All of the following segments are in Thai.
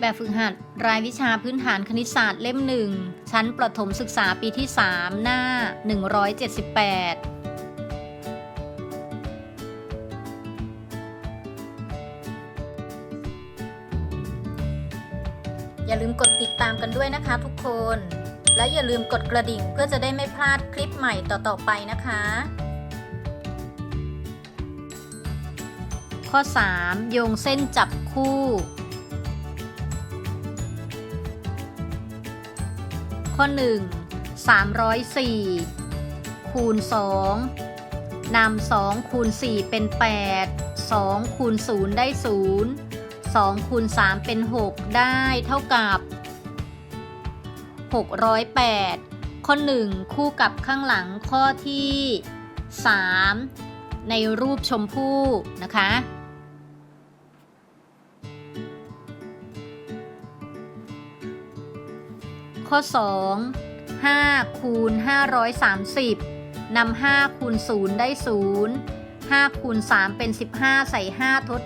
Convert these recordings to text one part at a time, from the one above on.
แบบฝึกหัดรายวิชาพื้นฐานคณิตศาสตร์เล่มหนึ่งชั้นประถมศึกษาปีที่ 3 หน้า 178อย่าลืมกดติดตามกันด้วยนะคะทุกคน และอย่าลืมกดกระดิ่งเพื่อจะได้ไม่พลาดคลิปใหม่ต่อๆไปนะคะ ข้อ 3 โยงเส้นจับคู่ ข้อ 1 304 คูณ 2นำ2คูณ 4 เป็น 8 2คูณ 0 ได้ 0 2คูณ3เป็น 6 ได้เท่ากับ 608 ข้อ 1 คู่กับข้างหลังข้อที่ 3 ในรูปชมพู่นะคะ ข้อ 2 5คูณ530นำ5คูณ0ได้ 0 5คูณ3เป็น 15 ใส่ 5 ทด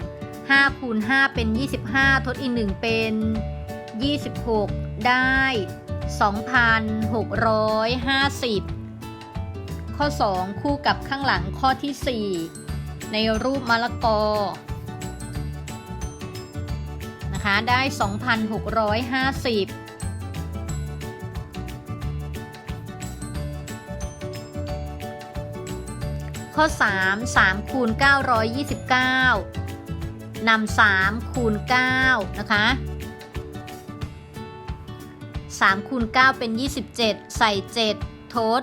1 5คูณ5เป็น 25 ทดอีก 1 เป็น 26 ได้ 2,650 ข้อ 2 คู่กับข้างหลังข้อที่ 4 ในรูปมะละกอนะคะได้ 2,650 ข้อ 3 3คูณ929นำ3คูณ9นะคะ3คูณ9เป็น 27 ใส่ 7 ทด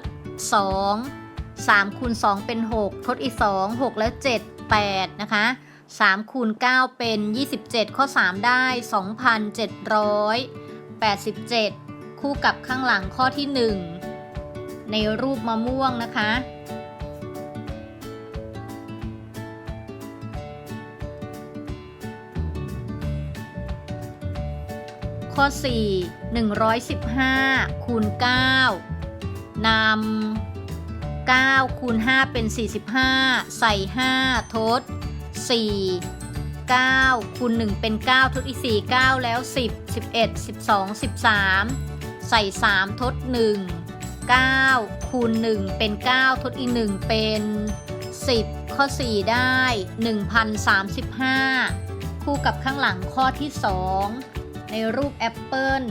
2 3คูณ2เป็น 6 ทดอีก 2 6 และ 7 8 นะคะ3คูณ9เป็น 27 ข้อ 3 ได้ 2,787 คู่กับข้างหลังข้อที่ 1 ในรูปมะม่วงนะคะ ข้อ 4 115 คูณ 9 นำ 9 คูณ 5 เป็น 45 ใส่ 5 ทด 4 9คูณ1เป็น 9 ทดอีก 4 9 แล้ว 10 11 12 13 ใส่ 3 ทด 1 9 คูณ 1 เป็น 9 ทดอีก 1 เป็น 10 ข้อ 4 ได้ 1,035 คู่กับข้างหลังข้อที่ 2 ในรูปแอปเปิล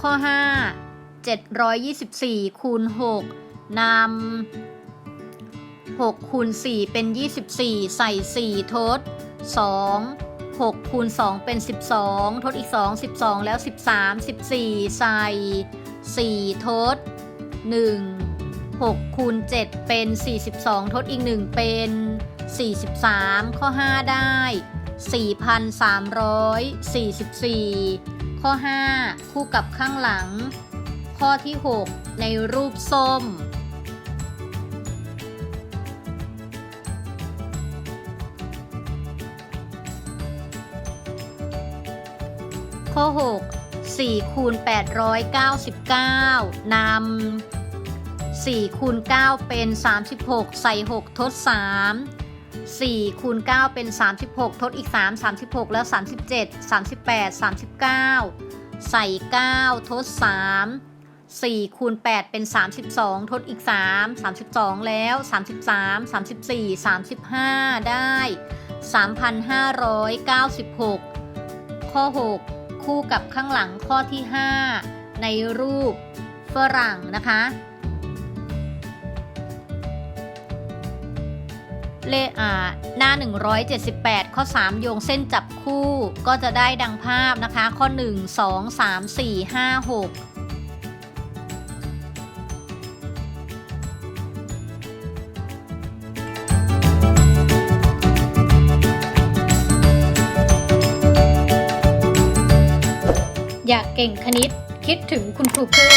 ข้อ 5 724คูณ6นำ6คูณ4เป็น 24 ใส่ 4 ทด 2 6คูณ2เป็น 12 ทดอีก 2 12 แล้ว 13 14 ใส่ 4 ทด 1 6คูณ7เป็น 42 ทดอีก 1 เป็น 43 ข้อ 5 ได้ 4,344 ข้อ 5 คู่กับข้างหลัง ข้อที่ 6 ในรูปส้ม ข้อ 6 4คูณ899นำ 4คูณ9เป็น 36 ใส่ 6 ทด 3 4คูณ9เป็น 36 ทดอีก 3 36 แล้ว 37 38 39 ใส่ 9 ทด 3 4คูณ8เป็น 32 ทดอีก 3 32 แล้ว 33 34 35 ได้ 3,596 ข้อ 6 คู่กับข้างหลังข้อที่ 5 ในรูปฝรั่งนะคะ เลอ่าหน้า 178 ข้อ 3 โยงเส้นจับคู่ก็จะได้ดังภาพนะคะ ข้อ 1 2 3 4 5 6อยากเก่งคณิตคิดถึงคุณครูพึ่ง